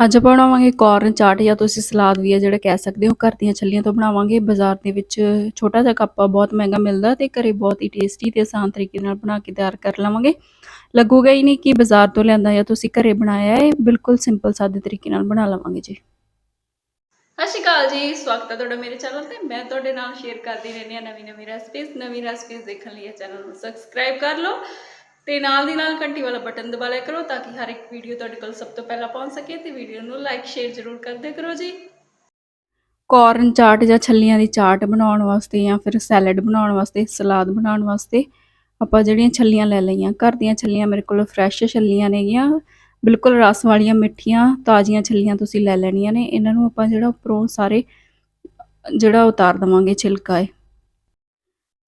ਅੱਜ ਆਪਾਂ ਬਣਾਵਾਂਗੇ ਕੋਰਨ ਚਾਟ ਜਾਂ ਤੁਸੀਂ ਸਲਾਦ ਵੀ ਹੈ ਜਿਹੜਾ ਕਹਿ ਸਕਦੇ ਹੋ, ਘਰ ਦੀਆਂ ਛੱਲੀਆਂ ਤੋਂ ਬਣਾਵਾਂਗੇ। ਬਾਜ਼ਾਰ ਦੇ ਵਿੱਚ ਛੋਟਾ ਜਿਹਾ ਕੱਪਾ ਬਹੁਤ ਮਹਿੰਗਾ ਮਿਲਦਾ ਤੇ ਘਰੇ ਬਹੁਤ ਹੀ ਟੇਸਟੀ ਤੇ ਆਸਾਨ ਤਰੀਕੇ ਨਾਲ ਬਣਾ ਕੇ ਤਿਆਰ ਕਰ ਲਵਾਂਗੇ। ਲੱਗੂਗਾ ਹੀ ਨਹੀਂ ਕਿ ਬਾਜ਼ਾਰ ਤੋਂ ਲਿਆਂਦਾ ਜਾਂ ਤੁਸੀਂ ਘਰੇ ਬਣਾਇਆ ਹੈ, ਬਿਲਕੁਲ ਸਿੰਪਲ ਸਾਦੇ ਤਰੀਕੇ ਨਾਲ ਬਣਾ ਲਵਾਂਗੇ ਜੀ। ਸਤਿ ਸ਼੍ਰੀ ਅਕਾਲ ਜੀ, ਸਵਾਗਤ ਹੈ ਤੁਹਾਡਾ ਮੇਰੇ ਚੈਨਲ ਤੇ। ਮੈਂ ਤੁਹਾਡੇ ਨਾਲ ਸ਼ੇਅਰ ਕਰਦੀ ਰਹਿੰਦੀ ਹਾਂ ਨਵੀਂ ਨਵੀਂ ਰੈਸਪੀਜ਼ ਨਵੀਂ ਰੈਸਪੀਜ਼ ਦੇਖਣ ਲਈ ਇਹ ਚੈਨਲ ਨੂੰ ਸਬਸਕ੍ਰਾਈਬ ਕਰ ਲਓ। ਤੇ ਨਾਲ ਦੀ ਨਾਲ ਘੰਟੀ ਵਾਲਾ ਬਟਨ ਦਬਾ ਲਿਆ ਕਰੋ ਤਾਂ ਕਿ ਹਰ ਇੱਕ ਵੀਡੀਓ ਤੁਹਾਡੇ ਕੋਲ ਸਭ ਤੋਂ ਪਹਿਲਾਂ ਪਹੁੰਚ ਸਕੇ ਤੇ ਵੀਡੀਓ ਨੂੰ ਲਾਈਕ ਸ਼ੇਅਰ ਜ਼ਰੂਰ ਕਰਦੇ ਕਰੋ ਜੀ। ਕੋਰਨ ਚਾਟ ਜਾਂ ਛੱਲੀਆਂ ਦੀ ਚਾਟ ਬਣਾਉਣ ਵਾਸਤੇ ਜਾਂ ਫਿਰ ਸੈਲਡ ਬਣਾਉਣ ਵਾਸਤੇ, ਸਲਾਦ ਬਣਾਉਣ ਵਾਸਤੇ ਆਪਾਂ ਜਿਹੜੀਆਂ ਛੱਲੀਆਂ ਲੈ ਲਈਆਂ। ਘਰ ਦੀਆਂ ਛੱਲੀਆਂ ਮੇਰੇ ਕੋਲ ਫਰੈਸ਼ ਛੱਲੀਆਂ ਨੇਗੀਆਂ ਬਿਲਕੁਲ ਰਸ ਵਾਲੀਆਂ ਮਿੱਠੀਆਂ, ਤਾਜ਼ੀਆਂ ਛੱਲੀਆਂ ਤੁਸੀਂ ਲੈ ਲੈਣੀਆਂ ਨੇ। ਇਹਨਾਂ ਨੂੰ ਆਪਾਂ ਜਿਹੜਾ ਉੱਪਰੋਂ ਸਾਰੇ ਜਿਹੜਾ ਉਤਾਰ ਦਵਾਂਗੇ ਛਿਲਕਾ ਹੈ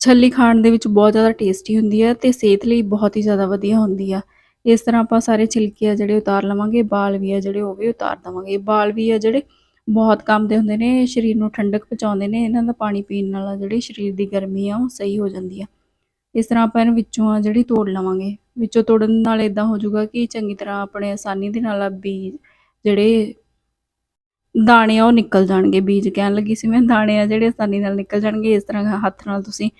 ਛੱਲੀ ਖਾਣ ਦੇ ਵਿੱਚ ਬਹੁਤ ਜ਼ਿਆਦਾ ਟੇਸਟੀ ਹੁੰਦੀ ਹੈ ਤੇ ਸਿਹਤ ਲਈ ਬਹੁਤ ਹੀ ਜ਼ਿਆਦਾ ਵਧੀਆ ਹੁੰਦੀ ਆ। ਇਸ ਤਰ੍ਹਾਂ ਆਪਾਂ ਸਾਰੇ ਛਿਲਕੇ ਆ ਜਿਹੜੇ ਉਤਾਰ ਲਵਾਂਗੇ, ਬਾਲ ਵੀ ਆ ਜਿਹੜੇ ਉਹ ਵੀ ਉਤਾਰ ਦਵਾਂਗੇ। ਬਾਲ ਵੀ ਆ ਜਿਹੜੇ ਬਹੁਤ ਕੰਮ ਦੇ ਹੁੰਦੇ ਨੇ, ਸਰੀਰ ਨੂੰ ਠੰਡਕ ਪਹੁੰਚਾਉਂਦੇ ਨੇ, ਇਹਨਾਂ ਦਾ ਪਾਣੀ ਪੀਣ ਨਾਲ ਜਿਹੜੀ ਸਰੀਰ ਦੀ ਗਰਮੀ ਆ ਉਹ ਸਹੀ ਹੋ ਜਾਂਦੀ ਆ। ਇਸ ਤਰ੍ਹਾਂ ਆਪਾਂ ਇਹਨੂੰ ਵਿੱਚੋਂ ਆ ਜਿਹੜੀ ਤੋੜ ਲਵਾਂਗੇ। ਵਿੱਚੋਂ ਤੋੜਨ ਨਾਲ ਇਦਾਂ ਹੋ ਜਾਊਗਾ ਕਿ ਚੰਗੀ ਤਰ੍ਹਾਂ ਆਪਣੇ ਆਸਾਨੀ ਦੇ ਨਾਲ ਬੀਜ ਜਿਹੜੇ ਦਾਣੇ ਆ, ਉਹ ਨਿਕਲ ਜਾਣਗੇ ਬੀਜ ਕਹਿਣ ਲੱਗੀ ਸੀ ਮੈਂ। ਦਾਣੇ ਆ ਜਿਹੜੇ ਆਸਾਨੀ ਨਾਲ ਨਿਕਲ ਜਾਣਗੇ, ਇਸ ਤਰ੍ਹਾਂ ਹੱਥ ਨਾਲ ਤੁਸੀਂ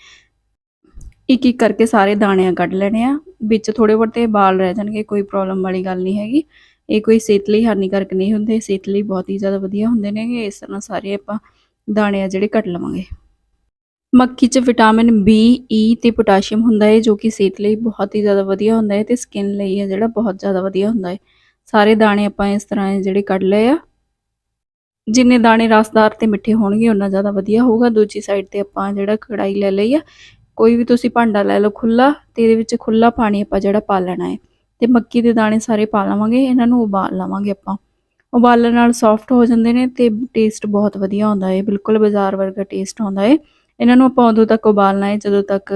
ਇੱਕ ਇੱਕ ਕਰਕੇ ਸਾਰੇ ਦਾਣਿਆਂ ਕੱਢ ਲੈਣੇ ਆ। ਵਿੱਚ ਥੋੜੇ ਬਹੁਤੇ ਬਾਲ ਰਹਿ ਜਾਣਗੇ, ਕੋਈ ਪ੍ਰੋਬਲਮ ਵਾਲੀ ਗੱਲ ਨਹੀਂ ਹੈਗੀ। ਇਹ ਕੋਈ ਸਿਹਤ ਲਈ ਹਾਨੀਕਾਰਕ ਨਹੀਂ ਹੁੰਦੇ, ਸਿਹਤ ਲਈ ਬਹੁਤ ਹੀ ਜ਼ਿਆਦਾ ਵਧੀਆ ਹੁੰਦੇ ਨੇ ਇਸ ਤਰ੍ਹਾਂ ਸਾਰੇ ਆਪਾਂ ਦਾਣੇ ਆ ਜਿਹੜੇ ਕੱਢ ਲਵਾਂਗੇ। ਮੱਕੀ 'ਚ ਵਿਟਾਮਿਨ ਬੀ ਈ ਤੇ ਪੋਟਾਸ਼ੀਅਮ ਹੁੰਦਾ ਹੈ ਜੋ ਕਿ ਸਿਹਤ ਲਈ ਬਹੁਤ ਹੀ ਜ਼ਿਆਦਾ ਵਧੀਆ ਹੁੰਦਾ ਹੈ ਤੇ ਸਕਿਨ ਲਈ ਹੈ ਜਿਹੜਾ ਬਹੁਤ ਜ਼ਿਆਦਾ ਵਧੀਆ ਹੁੰਦਾ ਹੈ ਸਾਰੇ ਦਾਣੇ ਆਪਾਂ ਇਸ ਤਰ੍ਹਾਂ ਜਿਹੜੇ ਕੱਢ ਲਏ ਆ। ਜਿੰਨੇ ਦਾਣੇ ਰਸਦਾਰ ਤੇ ਮਿੱਠੇ ਹੋਣਗੇ ਉਨਾ ਜ਼ਿਆਦਾ ਵਧੀਆ ਹੋਊਗਾ। ਦੂਜੀ ਸਾਈਡ ਤੇ ਆਪਾਂ ਜਿਹੜਾ ਕੜਾਈ ਲੈ ਲਈ ਆ, ਕੋਈ ਵੀ ਤੁਸੀਂ ਭਾਂਡਾ ਲੈ ਲਓ ਖੁੱਲਾ ਤੇ ਇਹਦੇ ਵਿੱਚ ਖੁੱਲਾ ਪਾਣੀ ਆਪਾਂ ਜਿਹੜਾ ਪਾ ਲੈਣਾ ਹੈ ਤੇ ਮੱਕੀ ਦੇ ਦਾਣੇ ਸਾਰੇ ਪਾ ਲਵਾਂਗੇ, ਇਹਨਾਂ ਨੂੰ ਉਬਾਲ ਲਵਾਂਗੇ ਆਪਾਂ। ਉਬਾਲਣ ਨਾਲ ਸੌਫਟ ਹੋ ਜਾਂਦੇ ਨੇ ਤੇ ਟੇਸਟ ਬਹੁਤ ਵਧੀਆ ਆਉਂਦਾ ਹੈ ਬਿਲਕੁਲ ਬਾਜ਼ਾਰ ਵਰਗਾ ਟੇਸਟ ਆਉਂਦਾ ਹੈ ਇਹਨਾਂ ਨੂੰ ਆਪਾਂ ਉਦੋਂ ਤੱਕ ਉਬਾਲਣਾ ਹੈ ਜਦੋਂ ਤੱਕ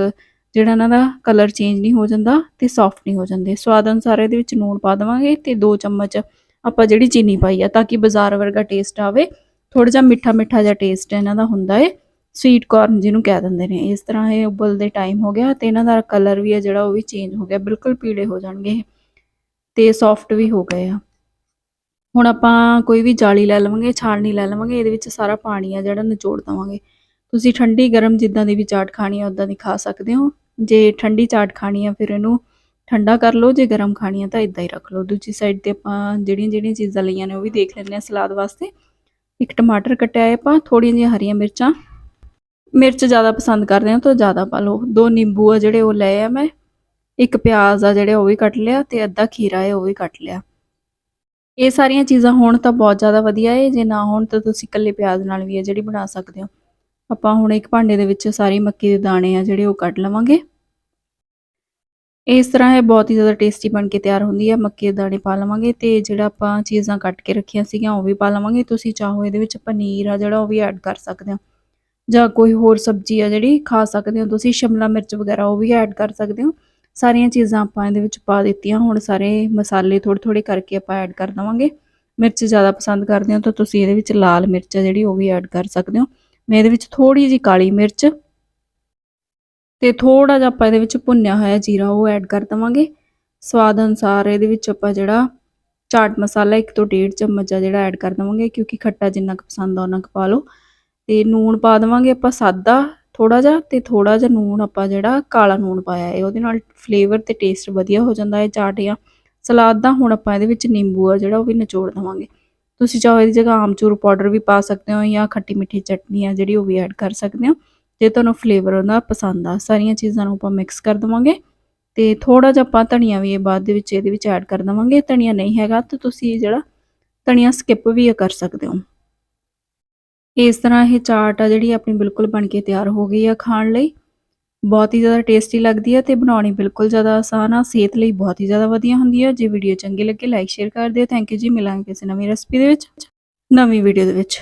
ਜਿਹੜਾ ਇਹਨਾਂ ਦਾ ਕਲਰ ਚੇਂਜ ਨਹੀਂ ਹੋ ਜਾਂਦਾ ਤੇ ਸੌਫਟ ਨਹੀਂ ਹੋ ਜਾਂਦੇ। ਸਵਾਦ ਅਨੁਸਾਰ ਇਹਦੇ ਵਿੱਚ ਨੂਣ ਪਾ ਦੇਵਾਂਗੇ ਤੇ 2 ਚਮਚ ਆਪਾਂ ਜਿਹੜੀ ਚੀਨੀ ਪਾਈ ਆ ਤਾਂ ਕਿ ਬਾਜ਼ਾਰ ਵਰਗਾ ਟੇਸਟ ਆਵੇ। ਥੋੜਾ ਜਿਹਾ ਮਿੱਠਾ ਮਿੱਠਾ ਜਿਹਾ ਟੇਸਟ ਇਹਨਾਂ ਦਾ ਹੁੰਦਾ ਹੈ ਸਵੀਟ ਕਾਰਨ ਜਿਹਨੂੰ ਕਹਿ ਦਿੰਦੇ ਨੇ। ਇਸ ਤਰ੍ਹਾਂ ਇਹ ਉਬਲਦੇ ਟਾਈਮ ਹੋ ਗਿਆ ਤੇ ਇਹਨਾਂ ਦਾ ਕਲਰ ਵੀ ਹੈ ਜਿਹੜਾ ਉਹ ਵੀ ਚੇਂਜ ਹੋ ਗਿਆ। ਬਿਲਕੁਲ ਪੀਲੇ ਹੋ ਜਾਣਗੇ ਤੇ ਸੌਫਟ ਵੀ ਹੋ ਗਏ ਆ। ਹੁਣ ਆਪਾਂ ਕੋਈ ਵੀ ਜਾਲੀ ਲੈ ਲਵਾਂਗੇ ਛਾਣਨੀ ਲੈ ਲਵਾਂਗੇ, ਇਹਦੇ ਵਿੱਚ ਸਾਰਾ ਪਾਣੀ ਆ ਜਿਹੜਾ ਨਿਚੋੜ ਦਵਾਂਗੇ। ਤੁਸੀਂ ਠੰਡੀ ਗਰਮ ਜਿੱਦਾਂ ਦੀ ਵੀ ਚਾਟ ਖਾਣੀ ਆ ਉਦਾਂ ਦੀ ਖਾ ਸਕਦੇ ਹੋ। ਜੇ ਠੰਡੀ ਚਾਟ ਖਾਣੀ ਆ ਫਿਰ ਇਹਨੂੰ ਠੰਡਾ ਕਰ ਲਓ, ਜੇ ਗਰਮ ਖਾਣੀ ਆ ਤਾਂ ਇਦਾਂ ਹੀ ਰੱਖ ਲਓ। ਦੂਜੀ ਸਾਈਡ ਤੇ ਆਪਾਂ ਜਿਹੜੀਆਂ ਜਿਹੜੀਆਂ ਚੀਜ਼ਾਂ ਲਈਆਂ ਨੇ ਉਹ ਵੀ ਦੇਖ ਲੈਂਦੇ ਆ ਸਲਾਦ ਵਾਸਤੇ। ਇੱਕ ਟਮਾਟਰ ਕੱਟਿਆ ਹੈ ਆਪਾਂ ਥੋੜੀਆਂ ਜਿਹੀਆਂ ਹਰੀਆਂ ਮਿਰਚਾਂ। ਮਿਰਚ ਜ਼ਿਆਦਾ ਪਸੰਦ ਕਰਦੇ ਹੋ ਤਾਂ ਜ਼ਿਆਦਾ ਪਾ ਲਓ। ਦੋ ਨਿੰਬੂ ਆ ਜਿਹੜੇ ਉਹ ਲਏ ਆ ਮੈਂ। ਇੱਕ ਪਿਆਜ਼ ਆ ਜਿਹੜੇ ਉਹ ਵੀ ਕੱਟ ਲਿਆ ਤੇ ਅੱਧਾ ਖੀਰਾ ਹੈ ਉਹ ਵੀ ਕੱਟ ਲਿਆ। ਇਹ ਸਾਰੀਆਂ ਚੀਜ਼ਾਂ ਹੋਣ ਤਾਂ ਬਹੁਤ ਜ਼ਿਆਦਾ ਵਧੀਆ ਹੈ ਜੇ ਨਾ ਹੋਣ ਤਾਂ ਤੁਸੀਂ ਇਕੱਲੇ ਪਿਆਜ਼ ਨਾਲ ਵੀ ਹੈ ਜਿਹੜੀ ਬਣਾ ਸਕਦੇ ਹੋ। ਆਪਾਂ ਹੁਣ ਇੱਕ ਭਾਂਡੇ ਦੇ ਵਿੱਚ ਸਾਰੀ ਮੱਕੀ ਦੇ ਦਾਣੇ ਆ ਜਿਹੜੇ ਉਹ ਕੱਢ ਲਵਾਂਗੇ। ਇਸ ਤਰ੍ਹਾਂ ਇਹ ਬਹੁਤ ਹੀ ਜ਼ਿਆਦਾ ਟੇਸਟੀ ਬਣ ਕੇ ਤਿਆਰ ਹੁੰਦੀ ਹੈ ਮੱਕੀ ਦੇ ਦਾਣੇ ਪਾ ਲਵਾਂਗੇ ਤੇ ਜਿਹੜਾ ਆਪਾਂ ਚੀਜ਼ਾਂ ਕੱਟ ਕੇ ਰੱਖੀਆਂ ਸੀਗੀਆਂ, ਉਹ ਵੀ ਪਾ ਲਵਾਂਗੇ। ਤੁਸੀਂ ਚਾਹੋ ਇਹਦੇ ਵਿੱਚ ਪਨੀਰ ਆ ਜਿਹੜਾ, ਉਹ ਵੀ ਐਡ ਕਰ ਸਕਦੇ ਹੋ। ਜਾਂ ਕੋਈ ਹੋਰ ਸਬਜ਼ੀ ਆ ਜਿਹੜੀ, ਖਾ ਸਕਦੇ ਹੋ ਤੁਸੀਂ। ਸ਼ਿਮਲਾ ਮਿਰਚ ਵਗੈਰਾ, ਉਹ ਵੀ ਐਡ ਕਰ ਸਕਦੇ ਹੋ। ਸਾਰੀਆਂ ਚੀਜ਼ਾਂ ਆਪਾਂ ਇਹਦੇ ਵਿੱਚ ਪਾ ਦਿੱਤੀਆਂ। ਹੁਣ ਸਾਰੇ ਮਸਾਲੇ ਥੋੜੇ ਥੋੜੇ ਕਰਕੇ ਆਪਾਂ ਐਡ ਕਰ ਦਵਾਂਗੇ। ਮਿਰਚ ਜ਼ਿਆਦਾ ਪਸੰਦ ਕਰਦੇ ਹੋ ਤਾਂ ਤੁਸੀਂ ਇਹਦੇ ਵਿੱਚ ਲਾਲ ਮਿਰਚ ਆ ਜਿਹੜੀ, ਉਹ ਵੀ ਐਡ ਕਰ ਸਕਦੇ ਹੋ। ਮੈਂ ਇਹਦੇ ਵਿੱਚ ਥੋੜੀ ਜੀ ਕਾਲੀ ਮਿਰਚ ਤੇ ਥੋੜਾ ਜਿਹਾ ਆਪਾਂ ਇਹਦੇ ਵਿੱਚ ਭੁੰਨਿਆ ਹੋਇਆ ਜੀਰਾ ਉਹ ਐਡ ਕਰ ਦਵਾਂਗੇ। ਸਵਾਦ ਅਨੁਸਾਰ ਇਹਦੇ ਵਿੱਚ ਆਪਾਂ ਜਿਹੜਾ ਚਾਟ ਮਸਾਲਾ 1 ਤੋਂ 1.5 ਚਮਚ ਆ ਜਿਹੜਾ ਐਡ ਕਰ ਦਵਾਂਗੇ ਕਿਉਂਕਿ ਖੱਟਾ ਜਿੰਨਾ ਕੁ ਪਸੰਦ ਆ ਉਹਨਾਂ ਕੁ ਪਾ ਲਓ। ਤੇ ਨੂਣ ਪਾ ਦਵਾਂਗੇ ਆਪਾਂ ਸਾਦਾ ਥੋੜਾ ਜਿਹਾ ਤੇ ਥੋੜਾ ਜਿਹਾ ਨੂਣ ਆਪਾਂ ਜਿਹੜਾ ਕਾਲਾ ਨੂਣ ਪਾਇਆ ਹੈ ਉਹਦੇ ਨਾਲ ਫਲੇਵਰ ਤੇ ਟੇਸਟ ਵਧੀਆ ਹੋ ਜਾਂਦਾ ਹੈ ਚਾਟ ਜਾਂ ਸਲਾਦ ਦਾ। ਹੁਣ ਆਪਾਂ ਇਹਦੇ ਵਿੱਚ ਨਿੰਬੂ ਆ ਜਿਹੜਾ ਉਹ ਵੀ ਨਿਚੋੜ ਦਵਾਂਗੇ। ਤੁਸੀਂ ਚਾਹੋ ਇਹਦੀ ਜਗ੍ਹਾ ਆਮਚੂਰ ਪਾਊਡਰ ਵੀ ਪਾ ਸਕਦੇ ਹੋ ਜਾਂ ਖੱਟੀ ਮਿੱਠੀ ਚਟਨੀ ਆ ਜਿਹੜੀ ਉਹ ਵੀ ਐਡ ਕਰ ਸਕਦੇ ਹੋ। ਜੇ ਤੁਹਾਨੂੰ ਫਲੇਵਰ ਉਹਦਾ ਪਸੰਦ ਆ, ਸਾਰੀਆਂ ਚੀਜ਼ਾਂ ਨੂੰ ਆਪਾਂ ਮਿਕਸ ਕਰ ਦਵਾਂਗੇ ਤੇ ਥੋੜਾ ਜਿਹਾ ਆਪਾਂ ਧਨੀਆ ਵੀ ਇਹ ਬਾਅਦ ਦੇ ਵਿੱਚ ਇਹਦੇ ਵਿੱਚ ਐਡ ਕਰ ਦਵਾਂਗੇ। ਧਨੀਆ ਨਹੀਂ ਹੈਗਾ ਤਾਂ ਤੁਸੀਂ ਜਿਹੜਾ ਧਨੀਆ ਸਕਿਪ ਵੀ ਕਰ ਸਕਦੇ ਹੋ। ਇਸ ਤਰ੍ਹਾਂ ਇਹ ਚਾਟ ਆ ਜਿਹੜੀ ਆਪਣੀ ਬਿਲਕੁਲ ਬਣ ਕੇ ਤਿਆਰ ਹੋ ਗਈ ਆ ਖਾਣ ਲਈ। ਬਹੁਤ ਹੀ ਜ਼ਿਆਦਾ ਟੇਸਟੀ ਲੱਗਦੀ ਹੈ ਤੇ ਬਣਾਉਣੀ ਬਿਲਕੁਲ ਜ਼ਿਆਦਾ ਆਸਾਨ ਆ, ਸਿਹਤ ਲਈ ਬਹੁਤ ਹੀ ਜ਼ਿਆਦਾ ਵਧੀਆ ਹੁੰਦੀ ਹੈ ਜੇ ਵੀਡੀਓ ਚੰਗੀ ਲੱਗੇ ਲਾਈਕ ਸ਼ੇਅਰ ਕਰ ਦਿਓ। ਥੈਂਕ ਯੂ ਜੀ। ਮਿਲਾਂਗੇ ਕਿਸੇ ਨਵੀਂ ਰੈਸਪੀ ਦੇ ਵਿੱਚ, ਨਵੀਂ ਵੀਡੀਓ ਦੇ ਵਿੱਚ।